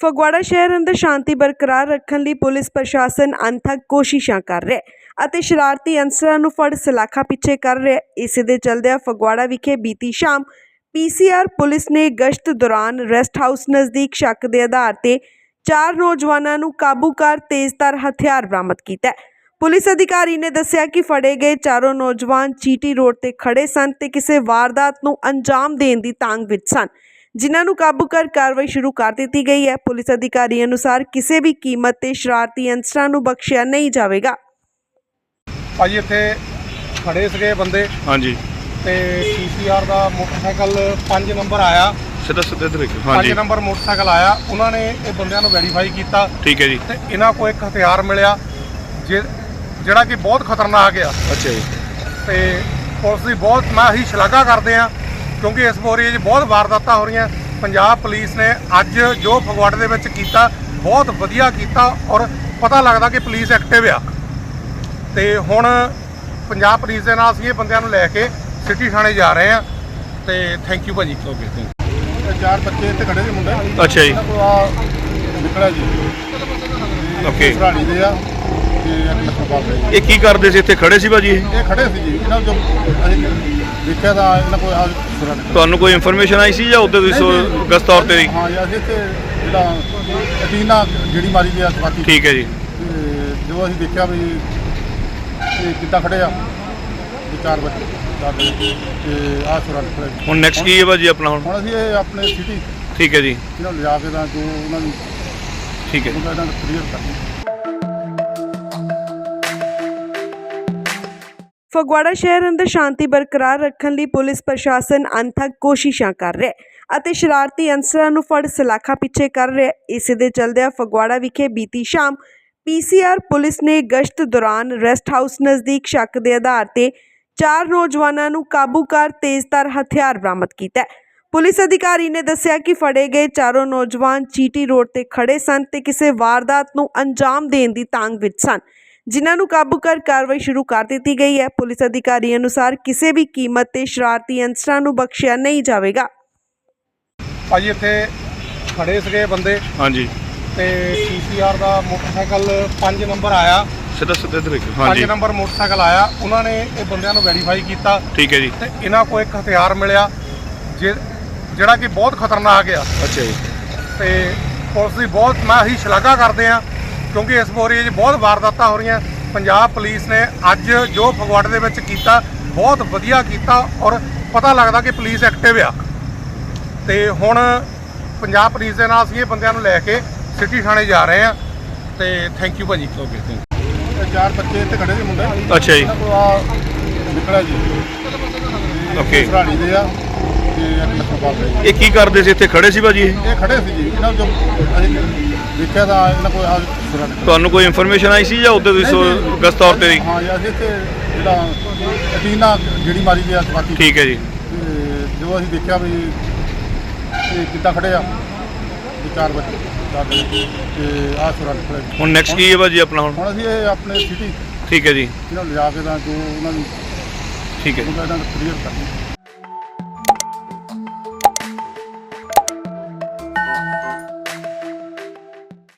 ਫਗਵਾੜਾ ਸ਼ਹਿਰ ਅੰਦਰ ਸ਼ਾਂਤੀ ਬਰਕਰਾਰ ਰੱਖਣ ਲਈ ਪੁਲਿਸ ਪ੍ਰਸ਼ਾਸਨ ਅਣਥੱਕ ਕੋਸ਼ਿਸ਼ਾਂ ਕਰ ਰਿਹਾ ਹੈ ਅਤੇ ਸ਼ਰਾਰਤੀ ਅਨਸਰਾਂ ਨੂੰ ਫੜ ਸਲਾਖਾ ਪਿੱਛੇ ਕਰ ਰਿਹਾ ਹੈ। ਇਸੇ ਦੇ ਚਲਦਿਆਂ ਫਗਵਾੜਾ ਵਿਖੇ ਬੀਤੀ ਸ਼ਾਮ ਪੀਸੀਆਰ ਪੁਲਿਸ ਨੇ ਗਸ਼ਤ ਦੌਰਾਨ ਰੈਸਟ ਹਾਊਸ ਨਜ਼ਦੀਕ ਸ਼ੱਕ ਦੇ ਆਧਾਰ ਤੇ ਚਾਰ ਨੌਜਵਾਨਾਂ ਨੂੰ ਕਾਬੂ ਕਰ ਤੇਜ਼ਧਾਰ ਹਥਿਆਰ ਬਰਾਮਦ ਕੀਤਾ ਹੈ। ਪੁਲਿਸ ਅਧਿਕਾਰੀ ਨੇ ਦੱਸਿਆ ਕਿ ਫੜੇ ਗਏ ਚਾਰੋਂ ਨੌਜਵਾਨ ਚੀਟੀ ਰੋਡ ਤੇ ਖੜੇ ਸਨ ਤੇ ਕਿਸੇ ਵਾਰਦਾਤ ਨੂੰ ਅੰਜਾਮ ਦੇਣ ਦੀ ਤਾਂਗ ਵਿੱਚ ਸਨ। ਜਿਨ੍ਹਾਂ ਨੂੰ ਕਾਬੂ ਕਰ ਕਾਰਵਾਈ ਸ਼ੁਰੂ ਕਰ ਦਿੱਤੀ ਗਈ ਹੈ। ਪੁਲਿਸ ਅਧਿਕਾਰੀ ਅਨੁਸਾਰ ਕਿਸੇ ਵੀ ਕੀਮਤ ਤੇ ਸ਼ਰਾਰਤੀ ਅਨਸਰਾਂ ਨੂੰ ਬਖਸ਼ਿਆ ਨਹੀਂ ਜਾਵੇਗਾ। ਭਾਜੀ ਇੱਥੇ ਖੜੇ ਸੀਗੇ ਬੰਦੇ। ਹਾਂਜੀ। ਤੇ ਪੀਸੀਆਰ ਦਾ ਮੋਟਰਸਾਈਕਲ 5 ਨੰਬਰ ਆਇਆ। ਸਿੱਧਾ ਸਿੱਧਾ ਇੱਧਰ 5 ਹਾਂਜੀ। ਨੰਬਰ ਮੋਟਰਸਾਈਕਲ ਆਇਆ। ਉਹਨਾਂ ਨੇ ਇਹ ਬੰਦਿਆਂ ਨੂੰ ਵੈਰੀਫਾਈ ਕੀਤਾ। ਠੀਕ ਹੈ ਜੀ। ਤੇ ਇਹਨਾਂ ਕੋਲ ਇੱਕ ਹਥਿਆਰ ਮਿਲਿਆ ਜਿ- ਜਿਹੜਾ ਕਿ ਬਹੁਤ ਖਤਰਨਾਕ ਆ। ਅੱਛਾ ਜੀ। ਤੇ ਪੁਲਿਸ ਦੀ ਬਹੁਤ ਮੈਂ ਹੀ ਸ਼ਲਾਘਾ ਕਰਦੇ ਆ ਕਿਉਂਕਿ ਇਸ ਬੋਰੀਏ 'ਚ ਬਹੁਤ ਵਾਰਦਾਤਾਂ ਹੋ ਰਹੀਆਂ। ਪੰਜਾਬ ਪੁਲਿਸ ਨੇ ਅੱਜ ਜੋ ਫਗਵਾੜੇ ਦੇ ਵਿੱਚ ਕੀਤਾ ਬਹੁਤ ਵਧੀਆ ਕੀਤਾ ਔਰ ਪਤਾ ਲੱਗਦਾ ਕਿ ਪੁਲਿਸ ਐਕਟਿਵ ਆ। ਤੇ ਹੁਣ ਪੰਜਾਬ ਪੁਲਿਸ ਦੇ ਨਾਲ ਅਸੀਂ ਇਹ ਬੰਦਿਆਂ ਨੂੰ ਲੈ ਕੇ ਸਿਟੀ ਥਾਣੇ ਜਾ ਰਹੇ ਆ ਤੇ ਥੈਂਕ ਯੂ ਭਾਜੀ। ਓਕੇ ਥੈਂਕ ਚਾਰ ਬੱਚੇ ਇੱਥੇ ਖੜੇ ਸੀ ਮੁੰਡੇ। ਅੱਛਾ ਜੀ। ਨਿਕਲਿਆ ਜੀ। ਓਕੇ ਸਰਾਣੀ ਦੇ ਆ। ਤੇ ਇੱਕ ਲਖਨਪਾਲ ਦੇ ਇਹ ਕੀ ਕਰਦੇ ਸੀ? ਇੱਥੇ ਖੜੇ ਸੀ ਭਾਜੀ ਇਹ? ਇਹ ਖੜੇ ਸੀ ਜੀ। ਇਹਨਾਂ ਜੋ ਅਸੀਂ ਦੇਖਿਆ ਤਾਂ ਇਹਨਾਂ ਕੋਲ ਆ ਸਰਾਣੀ ਤੁਹਾਨੂੰ ਕੋਈ ਇਨਫੋਰਮੇਸ਼ਨ ਆਈ ਸੀ ਜਾਂ ਉੱਤੇ ਤੁਸੀਂ ਸੋ- ਗਸਤ ਤੌਰ ਤੇ ਹਾਂ ਜੀ ਅਸੀਂ ਤੇ ਜਿਹੜਾ ਅਟੀਨਾ ਜਿਹੜੀ ਮਾਰੀ ਦੀ ਆ ਸਵਾਤੀ ਠੀਕ ਹੈ ਜੀ। ਜੋ ਅਸੀਂ ਦੇਖਿਆ ਵੀ ਇਹ ਕਿੱਦਾਂ ਖੜੇ ਆ ਵੀ ਚਾਰ ਬੱਚੇ ਸਾਡੇ ਤੇ ਆ ਸੁਰਾਂ ਖੜੇ। ਹੁਣ ਨੈਕਸਟ ਕੀ ਹੈ ਭਾਜੀ ਆਪਣਾ ਹੁਣ? ਹੁਣ ਅਸੀਂ ਇਹ ਆਪਣੇ ਸਿਟੀ ਠੀਕ ਹੈ ਜੀ। ਇਹਨਾਂ ਨੂੰ ਲਿਜਾ ਕੇ ਤਾਂ ਜੋ ਉਹਨਾਂ ਨੂੰ ਠੀਕ ਹੈ ਉਹਨਾਂ ਨੂੰ ਕਲੀਅਰ ਕਰਨਾ ਫਗਵਾੜਾ ਸ਼ਹਿਰ ਅੰਦਰ ਸ਼ਾਂਤੀ ਬਰਕਰਾਰ ਰੱਖਣ ਲਈ ਪੁਲਿਸ ਪ੍ਰਸ਼ਾਸਨ ਅਣਥੱਕ ਕੋਸ਼ਿਸ਼ਾਂ ਕਰ ਰਿਹਾ ਹੈ ਅਤੇ ਸ਼ਰਾਰਤੀ ਅਨਸਰਾਂ ਨੂੰ ਫੜ ਸਲਾਖਾ ਪਿੱਛੇ ਕਰ ਰਿਹਾ ਹੈ। ਇਸੇ ਦੇ ਚਲਦਿਆਂ ਫਗਵਾੜਾ ਵਿਖੇ ਬੀਤੀ ਸ਼ਾਮ ਪੀਸੀਆਰ ਪੁਲਿਸ ਨੇ ਗਸ਼ਤ ਦੌਰਾਨ ਰੈਸਟ ਹਾਊਸ ਨਜ਼ਦੀਕ ਸ਼ੱਕ ਦੇ ਆਧਾਰ ਤੇ ਚਾਰ ਨੌਜਵਾਨਾਂ ਨੂੰ ਕਾਬੂ ਕਰ ਤੇਜ਼ਧਾਰ ਹਥਿਆਰ ਬਰਾਮਦ ਕੀਤਾ ਹੈ। ਪੁਲਿਸ ਅਧਿਕਾਰੀ ਨੇ ਦੱਸਿਆ ਕਿ ਫੜੇ ਗਏ ਚਾਰੋਂ ਨੌਜਵਾਨ ਚੀਟੀ ਰੋਡ ਤੇ ਖੜੇ ਸਨ ਤੇ ਕਿਸੇ ਵਾਰਦਾਤ ਨੂੰ ਅੰਜਾਮ ਦੇਣ ਦੀ ਤਾਂਗ ਵਿੱਚ ਸਨ। ਜਿਨ੍ਹਾਂ ਨੂੰ ਕਾਬੂ ਕਰ ਕਾਰਵਾਈ ਸ਼ੁਰੂ ਕਰ ਦਿੱਤੀ ਗਈ ਹੈ। ਪੁਲਿਸ ਅਧਿਕਾਰੀ ਅਨੁਸਾਰ ਕਿਸੇ ਵੀ ਕੀਮਤ ਤੇ ਸ਼ਰਾਰਤੀ ਅਨਸਰਾਂ ਨੂੰ ਬਖਸ਼ਿਆ ਨਹੀਂ ਜਾਵੇਗਾ। ਭਾਜੀ ਇੱਥੇ ਖੜੇ ਸੀਗੇ ਬੰਦੇ। ਹਾਂਜੀ। ਤੇ ਪੀਸੀਆਰ ਦਾ ਮੋਟਰਸਾਈਕਲ 5 ਨੰਬਰ ਆਇਆ। ਸਿੱਧਾ ਸਿੱਧਾ ਇੱਧਰ ਦੇਖੋ 5 ਹਾਂਜੀ। ਨੰਬਰ ਮੋਟਰਸਾਈਕਲ ਆਇਆ। ਉਹਨਾਂ ਨੇ ਇਹ ਬੰਦਿਆਂ ਨੂੰ ਵੈਰੀਫਾਈ ਕੀਤਾ। ਠੀਕ ਹੈ ਜੀ। ਤੇ ਇਹਨਾਂ ਕੋਲ ਇੱਕ ਹਥਿਆਰ ਮਿਲਿਆ ਜਿਹੜਾ ਕਿ ਬਹੁਤ ਖਤਰਨਾਕ ਆ। ਅੱਛਾ ਜੀ। ਤੇ ਪੁਲਿਸ ਦੀ ਬਹੁਤ ਮੈਂ ਹੀ ਸ਼ਲਾਘਾ ਕਰਦੇ ਆ ਕਿਉਂਕਿ ਇਸ ਬੋਰੀਏ 'ਚ ਬਹੁਤ ਵਾਰਦਾਤਾਂ ਹੋ ਰਹੀਆਂ। ਪੰਜਾਬ ਪੁਲਿਸ ਨੇ ਅੱਜ ਜੋ ਫਗਵਾੜੇ ਦੇ ਵਿੱਚ ਕੀਤਾ ਬਹੁਤ ਵਧੀਆ ਕੀਤਾ ਔਰ ਪਤਾ ਲੱਗਦਾ ਕਿ ਪੁਲਿਸ ਐਕਟਿਵ ਆ। ਤੇ ਹੁਣ ਪੰਜਾਬ ਪੁਲਿਸ ਦੇ ਨਾਲ ਅਸੀਂ ਇਹ ਬੰਦਿਆਂ ਨੂੰ ਲੈ ਕੇ ਸਿਟੀ ਥਾਣੇ ਜਾ ਰਹੇ ਆ ਤੇ ਥੈਂਕ ਯੂ ਭਾਜੀ। ਓਕੇ ਥੈਂਕ ਚਾਰ ਬੱਚੇ ਇੱਥੇ ਖੜੇ ਸੀ ਮੁੰਡੇ। ਅੱਛਾ ਜੀ। ਨਿਕਲਿਆ ਜੀ। ਓਕੇ ਸਰਾਣੀ ਦੇ ਆ ਤੇ ਦੇ ਇਹ ਕੀ ਕਰਦੇ ਸੀ? ਇੱਥੇ ਖੜੇ ਸੀ ਭਾਜੀ? ਇਹ ਇਹ ਖੜੇ ਸੀ ਜੀ। ਇਹਨਾਂ ਜੋ ਅਸੀਂ ਦੇਖਿਆ ਤਾਂ ਇਹਨਾਂ ਸਰਾਣੀ ਤੁਹਾਨੂੰ ਕੋਈ ਇਨਫੋਰਮੇਸ਼ਨ ਆਈ ਸੀ ਜਾਂ ਉੱਤੇ ਤੁਸੀਂ ਸੋ- ਗਸਤ ਤੌਰ ਤੇ ਜੀ ਹਾਂ ਜੀ ਅਸੀਂ ਜਿਹੜਾ ਅਟੀਨਾ ਜਿਹੜੀ ਮਾਰੀ ਦੀ ਆ ਸਵਾਤੀ। ਠੀਕ ਹੈ ਜੀ। ਜੋ ਅਸੀਂ ਦੇਖਿਆ ਵੀ ਇਹ ਕਿੱਦਾਂ ਖੜੇ ਆ ਵੀ ਚਾਰ ਬੱਚੇ ਸਾਡੇ ਤੇ ਆ ਸੁਰਾਂ ਖੜੇ ਹੁਣ ਨੈਕਸਟ ਕੀ ਹੈ ਭਾਜੀ ਆਪਣਾ ਹੁਣ? ਹੁਣ ਅਸੀਂ ਇਹ ਆਪਣੇ ਸਿਟੀ ਠੀਕ ਹੈ ਜੀ। ਇਹਨਾਂ ਨੂੰ ਲਿਜਾ ਕੇ ਤਾਂ ਜੋ ਉਹਨਾਂ ਨੂੰ ਠੀਕ ਹੈ ਉਹਨਾਂ ਨੂੰ ਕਲੀਅਰ ਕਰਨਾ